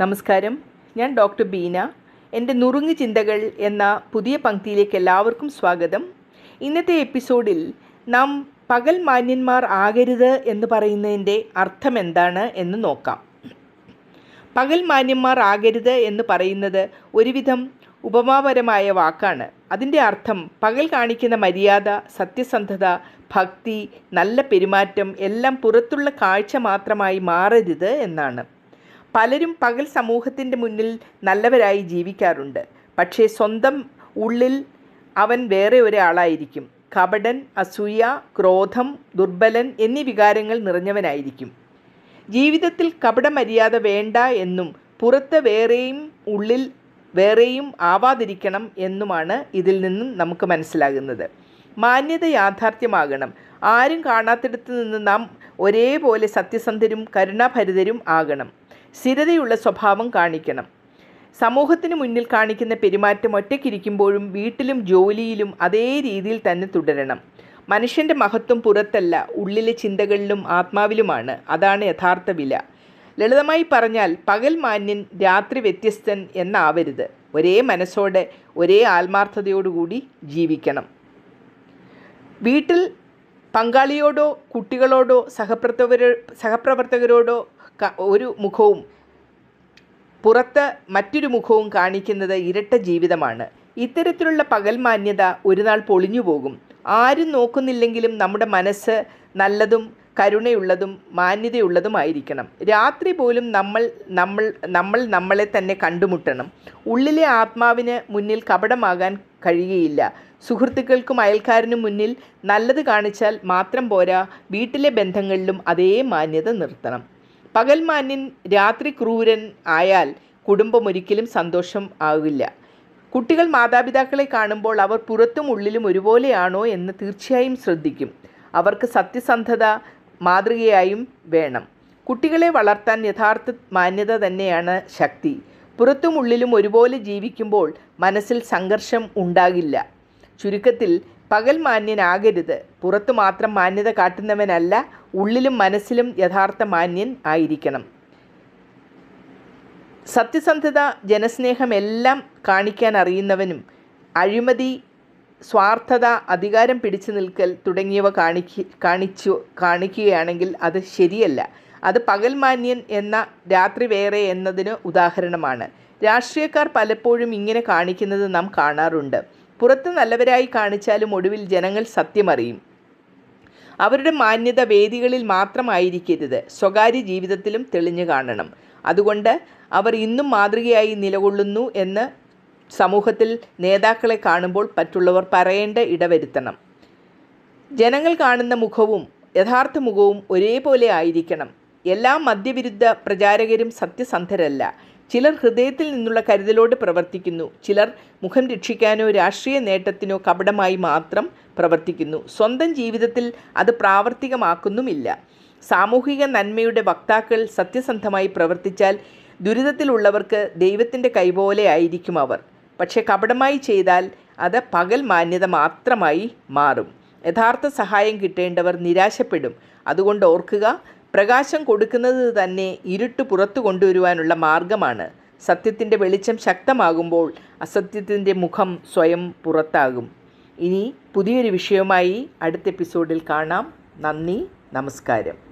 നമസ്കാരം. ഞാൻ ഡോക്ടർ ബീന. എന്റെ നുറുങ്ങ് ചിന്തകൾ എന്ന പുതിയ പങ്ക്തിയിലേക്ക് എല്ലാവർക്കും സ്വാഗതം. ഇന്നത്തെ എപ്പിസോഡിൽ നാം പകൽ മാന്യന്മാർ ആകരുത് എന്ന് പറയുന്നതിന്റെ അർത്ഥം എന്താണ് എന്ന് നോക്കാം. പകൽ മാന്യന്മാർ ആകരുത് എന്ന് പറയുന്നത് ഒരുവിധം ഉപമാപരമായ വാക്കാണ്. അതിന്റെ അർത്ഥം പകൽ കാണിക്കുന്ന മര്യാദ സത്യസന്ധത ഭക്തി നല്ല പെരുമാറ്റം എല്ലാം പുറത്തുള്ള കാഴ്ച മാത്രമായി മാറരുത് എന്നാണ്. പലരും പകൽ സമൂഹത്തിന്റെ മുന്നിൽ നല്ലവരായി ജീവിക്കാറുണ്ട്. പക്ഷേ സ്വന്തം ഉള്ളിൽ അവൻ വേറെ ഒരാളായിരിക്കും. കപടൻ അസൂയ ക്രോധം ദുർബലൻ എന്നീ വികാരങ്ങൾ നിറഞ്ഞവനായിരിക്കും. ജീവിതത്തിൽ കപട മര്യാദ വേണ്ട എന്നും പുറത്ത് വേറെയും ഉള്ളിൽ വേറെയും ആവാതിരിക്കണം എന്നുമാണ് ഇതിൽ നിന്നും നമുക്ക് മനസ്സിലാകുന്നത്. മാന്യത യാഥാർത്ഥ്യമാകണം. ആരും കാണാത്തിടത്ത് നിന്ന് നാം ഒരേപോലെ സത്യസന്ധരും കരുണാഭരിതരും ആകണം. സ്ഥിരതയുള്ള സ്വഭാവം കാണിക്കണം. സമൂഹത്തിന് മുന്നിൽ കാണിക്കുന്ന പെരുമാറ്റം ഒറ്റയ്ക്കിരിക്കുമ്പോഴും വീട്ടിലും ജോലിയിലും അതേ രീതിയിൽ തന്നെ തുടരണം. മനുഷ്യന്റെ മഹത്വം പുറത്തല്ല ഉള്ളിലെ ചിന്തകളിലും ആത്മാവിലുമാണ്. അതാണ് യഥാർത്ഥ വില. ലളിതമായി പറഞ്ഞാൽ പകൽ മാന്യൻ രാത്രി വ്യത്യസ്തൻ എന്നാവരുത്. ഒരേ മനസ്സോടെ ഒരേ ആത്മാർത്ഥതയോടുകൂടി ജീവിക്കണം. വീട്ടിൽ പങ്കാളിയോടോ കുട്ടികളോടോ സഹപ്രവർത്തകരോ സഹപ്രവർത്തകരോടോ ഒരു മുഖവും പുറത്ത് മറ്റൊരു മുഖവും കാണിക്കുന്നത് ഇരട്ട ജീവിതമാണ്. ഇത്തരത്തിലുള്ള പകൽമാന്യത ഒരു നാൾ പൊളിഞ്ഞു പോകും. ആരും നോക്കുന്നില്ലെങ്കിലും നമ്മുടെ മനസ്സ് നല്ലതും കരുണയുള്ളതും മാന്യതയുള്ളതുമായിരിക്കണം. രാത്രി പോലും നമ്മൾ നമ്മൾ നമ്മൾ നമ്മളെ തന്നെ കണ്ടുമുട്ടണം. ഉള്ളിലെ ആത്മാവിന് മുന്നിൽ കപടമാകാൻ കഴിയുകയില്ല. സുഹൃത്തുക്കൾക്കും അയൽക്കാരനും മുന്നിൽ നല്ലത് കാണിച്ചാൽ മാത്രം പോരാ വീട്ടിലെ ബന്ധങ്ങളിലും അതേ മാന്യത നിർത്തണം. പകൽ മാന്യൻ രാത്രി ക്രൂരൻ ആയാൽ കുടുംബം ഒരിക്കലും സന്തോഷം ആവില്ല കുട്ടികൾ മാതാപിതാക്കളെ കാണുമ്പോൾ അവർ പുറത്തും ഉള്ളിലും ഒരുപോലെയാണോ എന്ന് തീർച്ചയായും ശ്രദ്ധിക്കും. അവർക്ക് സത്യസന്ധത മാതൃകയായും വേണം. കുട്ടികളെ വളർത്താൻ യഥാർത്ഥ മാന്യത തന്നെയാണ് ശക്തി. പുറത്തും ഉള്ളിലും ഒരുപോലെ ജീവിക്കുമ്പോൾ മനസ്സിൽ സംഘർഷം ഉണ്ടാകില്ല. ചുരുക്കത്തിൽ പകൽ മാന്യനാകരുത്. പുറത്തു മാത്രം മാന്യത കാട്ടുന്നവനല്ല ഉള്ളിലും മനസ്സിലും യഥാർത്ഥ മാന്യൻ ആയിരിക്കണം. സത്യസന്ധത ജനസ്നേഹം എല്ലാം കാണിക്കാൻ അറിയുന്നവനും അഴിമതി സ്വാർത്ഥത അധികാരം പിടിച്ചു നിൽക്കൽ തുടങ്ങിയവ കാണിക്ക് കാണിച്ചു കാണിക്കുകയാണെങ്കിൽ അത് ശരിയല്ല. അത് പകൽ മാന്യൻ എന്ന രാത്രി വേറെ എന്നതിന് ഉദാഹരണമാണ്. രാഷ്ട്രീയക്കാർ പലപ്പോഴും ഇങ്ങനെ കാണിക്കുന്നത് നാം കാണാറുണ്ട്. പുറത്ത് നല്ലവരായി കാണിച്ചാലും ഒടുവിൽ ജനങ്ങൾ സത്യമറിയും. അവരുടെ മാന്യത വേദികളിൽ മാത്രമായിരിക്കരുത്. സ്വകാര്യ ജീവിതത്തിലും തെളിഞ്ഞു കാണണം. അതുകൊണ്ട് അവർ ഇന്നും മാതൃകയായി നിലകൊള്ളുന്നു എന്ന് സമൂഹത്തിൽ നേതാക്കളെ കാണുമ്പോൾ മറ്റുള്ളവർ പറയേണ്ട ഇടവരുത്തണം. ജനങ്ങൾ കാണുന്ന മുഖവും യഥാർത്ഥ മുഖവും ഒരേപോലെ ആയിരിക്കണം. എല്ലാ മദ്യവിരുദ്ധ പ്രചാരകരും സത്യസന്ധരല്ല. ചിലർ ഹൃദയത്തിൽ നിന്നുള്ള കരുതലോട് പ്രവർത്തിക്കുന്നു. ചിലർ മുഖം രക്ഷിക്കാനോ രാഷ്ട്രീയ നേട്ടത്തിനോ കപടമായി മാത്രം പ്രവർത്തിക്കുന്നു. സ്വന്തം ജീവിതത്തിൽ അത് പ്രാവർത്തികമാക്കുന്നുമില്ല. സാമൂഹിക നന്മയുടെ വക്താക്കൾ സത്യസന്ധമായി പ്രവർത്തിച്ചാൽ ദുരിതത്തിലുള്ളവർക്ക് ദൈവത്തിന്റെ കൈപോലെ ആയിരിക്കും അവർ. പക്ഷേ കപടമായി ചെയ്താൽ അത് പകൽ മാന്യത മാത്രമായി മാറും. യഥാർത്ഥ സഹായം കിട്ടേണ്ടവർ നിരാശപ്പെടും. അതുകൊണ്ട് ഓർക്കുക പ്രകാശം കൊടുക്കുന്നത് തന്നെ ഇരുട്ട് പുറത്തു കൊണ്ടുവരുവാനുള്ള മാർഗമാണ്. സത്യത്തിന്റെ വെളിച്ചം ശക്തമാകുമ്പോൾ അസത്യത്തിന്റെ മുഖം സ്വയം പുറത്താകും. ഇനി പുതിയൊരു വിഷയവുമായി അടുത്ത എപ്പിസോഡിൽ കാണാം. നന്ദി നമസ്കാരം.